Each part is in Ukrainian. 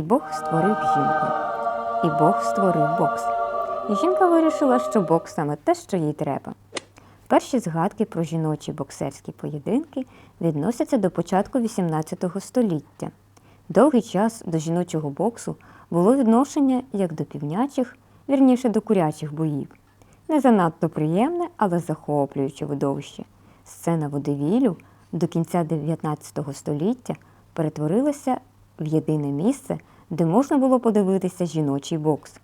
І Бог створив жінку. І Бог створив бокс. І жінка вирішила, що бокс саме те, що їй треба. Перші згадки про жіночі боксерські поєдинки відносяться до початку XVIII століття. Довгий час до жіночого боксу було відношення як до півнячих, вірніше до курячих боїв. Не занадто приємне, але захоплююче видовище. Сцена водевілю до кінця 19 століття перетворилася в єдине місце, де можна було подивитися жіночий бокс.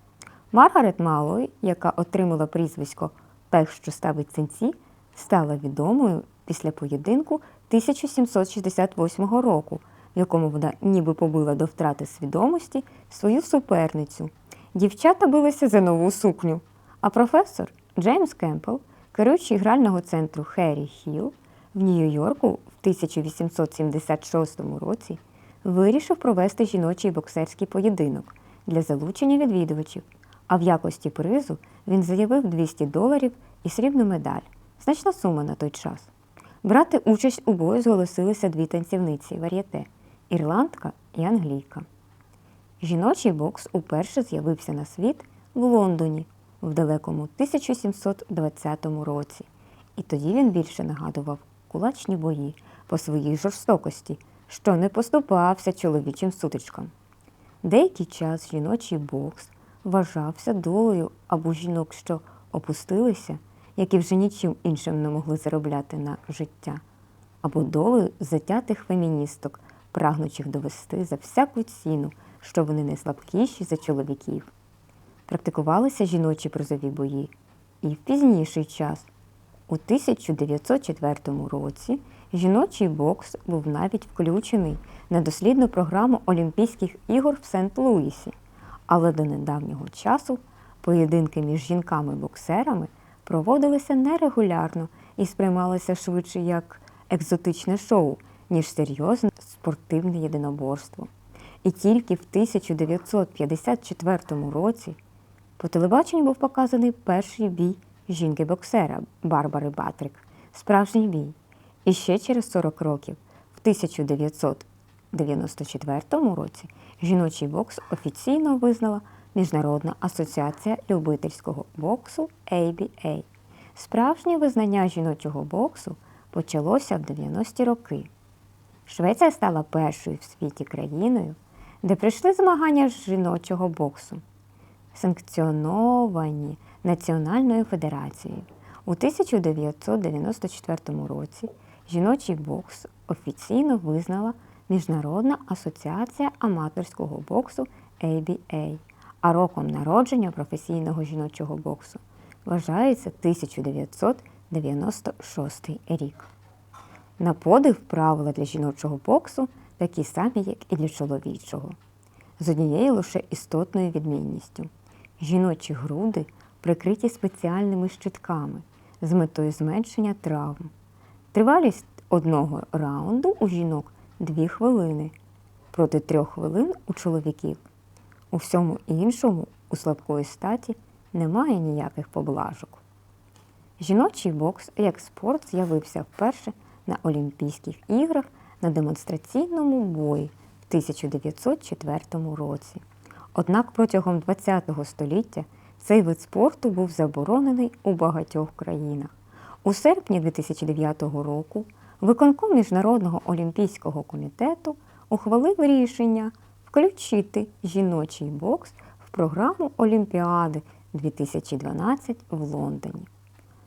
Маргарет Малой, яка отримала прізвисько Пех, що ставить синці, стала відомою після поєдинку 1768 року, в якому вона ніби побила до втрати свідомості свою суперницю. Дівчата билися за нову сукню. А професор Джеймс Кемпбелл, керуючий грального центру Херрі Хілл в Нью-Йорку в 1876 році, вирішив провести жіночий боксерський поєдинок для залучення відвідувачів, а в якості призу він заявив 200 доларів і срібну медаль значна сума на той час. Брати участь у бою зголосилися дві танцівниці вар'єте ірландка і англійка. Жіночий бокс уперше з'явився на світ в Лондоні в далекому 1720 році, і тоді він більше нагадував кулачні бої по своїй жорстокості, що не поступався чоловічим сутичкам. Деякий час жіночий бокс вважався долею або жінок, що опустилися, які вже нічим іншим не могли заробляти на життя, або долею затятих феміністок, прагнучих довести за всяку ціну, що вони не слабкіші за чоловіків. Практикувалися жіночі призові бої і в пізніший час. У 1904 році жіночий бокс був навіть включений на дослідну програму Олімпійських ігор в Сент-Луісі, але до недавнього часу поєдинки між жінками-боксерами проводилися нерегулярно і сприймалися швидше як екзотичне шоу, ніж серйозне спортивне єдиноборство. І тільки в 1954 році по телебаченню був показаний перший бій жінки-боксера Барбари Батрик, справжній бій. І ще через 40 років, в 1994 році, жіночий бокс офіційно визнала Міжнародна асоціація любительського боксу ABA. Справжнє визнання жіночого боксу почалося в 90-ті роки. Швеція стала першою в світі країною, де прийшли змагання з жіночого боксу, санкціоновані Національною федерацією. У 1994 році жіночий бокс офіційно визнала Міжнародна асоціація аматорського боксу ABA, а роком народження професійного жіночого боксу вважається 1996 рік. На подив правила для жіночого боксу такі самі, як і для чоловічого, з однією лише істотною відмінністю. Жіночі груди прикриті спеціальними щитками з метою зменшення травм. Тривалість одного раунду у жінок 2 хвилини проти 3 хвилин у чоловіків. У всьому іншому у слабкої статі немає ніяких поблажок. Жіночий бокс як спорт з'явився вперше на Олімпійських іграх на демонстраційному бої в 1904 році. Однак протягом ХХ століття цей вид спорту був заборонений у багатьох країнах. У серпні 2009 року виконком Міжнародного олімпійського комітету ухвалив рішення включити жіночий бокс в програму Олімпіади 2012 в Лондоні.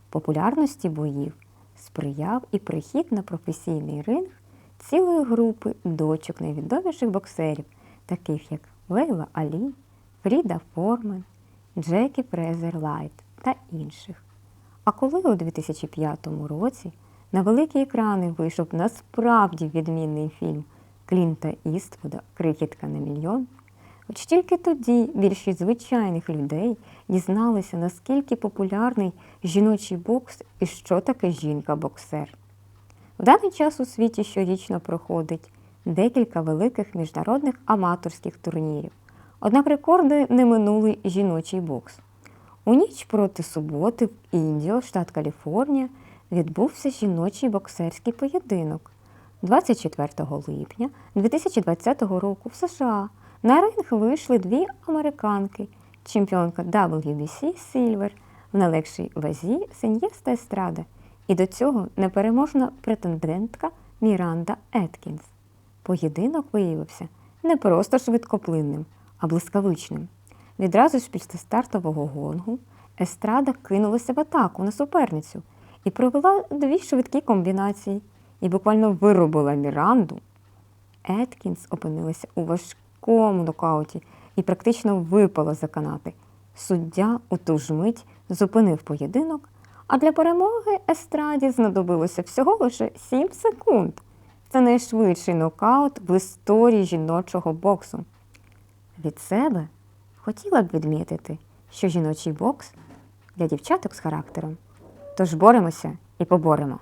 Популярності боїв сприяв і прихід на професійний ринг цілої групи дочок найвідоміших боксерів, таких як Лейла Алі, Фріда Формен, Джекі Презер Лайт та інших. А коли у 2005 році на великі екрани вийшов насправді відмінний фільм Клінта Іствуда Крихітка на мільйон, хоч тільки тоді більшість звичайних людей дізналися, наскільки популярний жіночий бокс і що таке жінка-боксер. В даний час у світі щорічно проходить декілька великих міжнародних аматорських турнірів. Однак рекорди не минулий жіночий бокс. У ніч проти суботи в Індіо, штат Каліфорнія, відбувся жіночий боксерський поєдинок. 24 липня 2020 року в США На ринг вийшли дві американки, чемпіонка WBC Silver в найлегшій вазі Сеньєста Естрада і до цього непереможна претендентка Міранда Еткінс. Поєдинок виявився не просто швидкоплинним, а блискавичним. Відразу ж після стартового гонгу Естрада кинулася в атаку на суперницю і провела дві швидкі комбінації і буквально вирубила Міранду. Еткінс опинилася у важкому нокауті і практично випала за канати. Суддя у ту ж мить зупинив поєдинок, а для перемоги Естраді знадобилося всього лише 7 секунд. Це найшвидший нокаут в історії жіночого боксу. Від себе хотіла б відмітити, що жіночий бокс для дівчаток з характером. Тож боремося і поборемо.